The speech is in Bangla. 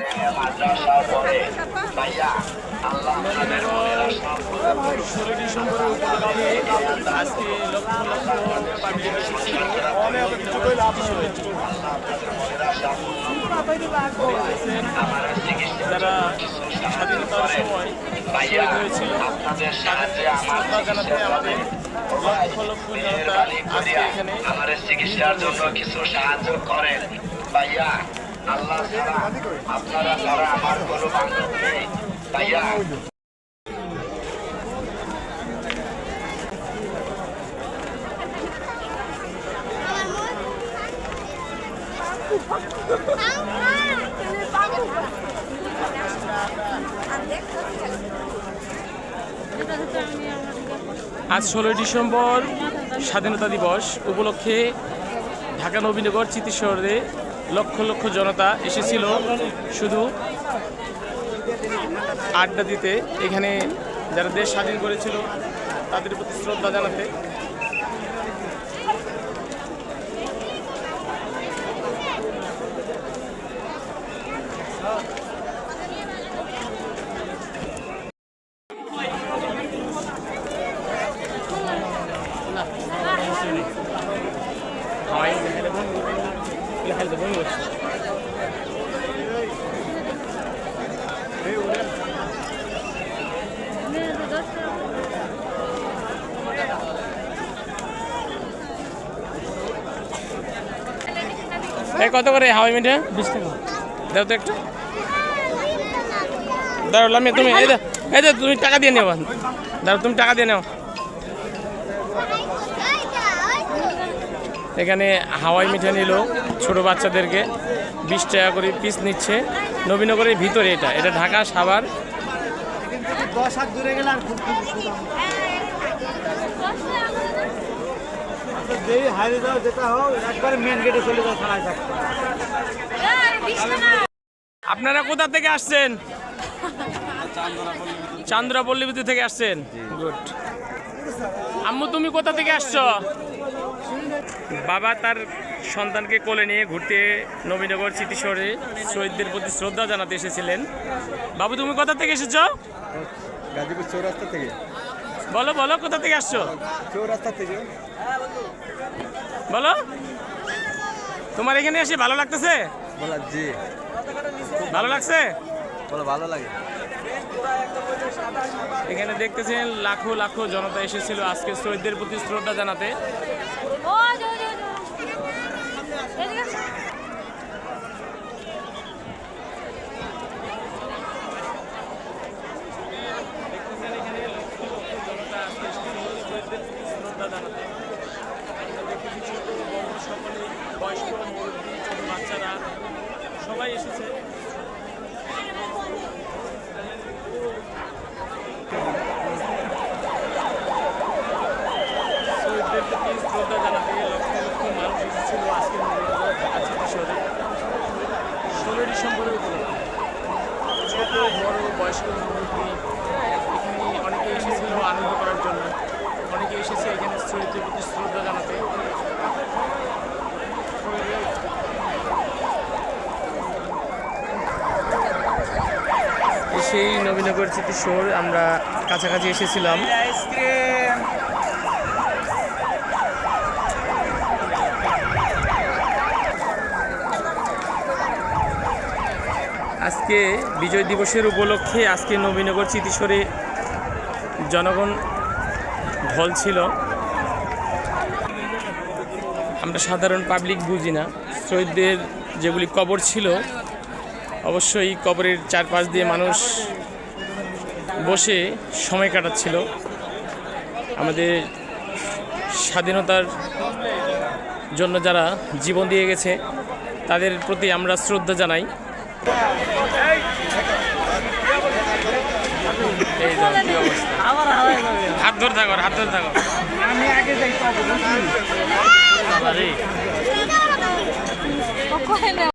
আজকে লক্ষ যারা স্বাধীনতার সময় শহীদ হয়েছিল আমার শ্রদ্ধা জানাতে আমাদের লক্ষ লক্ষ জনতা আজকে এখানে আমার চিকিৎসার জন্য কিছু সাহায্য করেন ভাইয়া আজ ষোলোই ডিসেম্বর স্বাধীনতা দিবস। উপলক্ষে ঢাকা নবীনগর চিতি শহরে লক্ষ লক্ষ জনতা এসেছিল শুধু আড্ডা দিতে। এখানে যারা দেশ স্বাধীন করেছিল, তাদের প্রতি শ্রদ্ধা জানাতে হাওয়াই লেখা দেবো এই কত করে? হাওয়াই মিঠে বিশ টাকা। দাও তো একটু। দাঁড়ো লামিয়া তুমি এই দাও এই দাও তুমি টাকা দিয়ে নেও দাঁড়ো তুমি টাকা দিয়ে নাও। এখানে হাওয়াই মিঠা নিল ছোট বাচ্চাদেরকে। বিশ টাকা করে পিস নিচ্ছে। নবীনগরের ভিতরে এটা। এটা ঢাকা সাভার। দশ হাত দূরে গেলে আর খুব খুব সুদাম যেই হাইরে যাও যেটা হোক একবারে মেন গেটে চলে যাও থাকতে আপনারা কোথা থেকে আসছেন? চান্দ্রা পল্লীবিদ্যুৎ থেকে আসছেন? গুড আম্মু তুমি কোথা থেকে আসছো? বাবা তার সন্তানকে কোলে নিয়ে ঘুরতে নবীনগর স্মৃতি শহরে শহীদদের প্রতি শ্রদ্ধা জানাতে এসেছিলেন। বাবু তুমি কোথা থেকে এসেছ? গাজীপুর চৌরাস্তা থেকে। বলো বলো কোথা থেকে আসছো? চৌরাস্তা থেকে। বলো। তোমার এখানে এসে ভালো লাগতেছে? বলা জি। ভালো লাগছে? বলো ভালো লাগে। এখানে দেখতেছেন লাখো লাখো জনতা এসেছিল আজকে শহীদদের প্রতি শ্রদ্ধা জানাতে। ও যাও যাও যাও এদিকে আসো। দেখতেছেন এখানে লক্ষ লক্ষ জনতা আজকে এসেছিল শহীদদের প্রতি শ্রদ্ধা জানাতে আমরা দেখতেছি ছোট বড় সকলে বয়স্ক ছোট বাচ্চারা, সবাই এসেছে। প্রতি শ্রদ্ধা জানাতে লক্ষ লক্ষ মানুষ এসেছিল আজকে ঢাকা সিটি শহরে ষোলোই ডিসেম্বরের উপলক্ষে ছোট, বড়, বয়স্ক মুরব্বী এখানে অনেকে এসেছিল আনন্দ করার জন্য। অনেকে এসেছে এখানে শহীদদের প্রতি শ্রদ্ধা জানাতে সেই নবীনগর শহর আমরা কাছাকাছি এসেছিলাম। আজকে বিজয় দিবসের উপলক্ষে আজকে নবীনগর চিতিস্বরে জনগণ ঢল ছিল। আমরা সাধারণ পাবলিক বুঝি না। শহীদদের যেগুলি কবর ছিল অবশ্যই কবরের চারপাশ দিয়ে মানুষ বসে সময় কাটাচ্ছিল। আমাদের স্বাধীনতার জন্য যারা জীবন দিয়ে গেছে, তাদের প্রতি আমরা শ্রদ্ধা জানাই। হাত ধরে থাকো হাত ধরে থাকো আমি আগে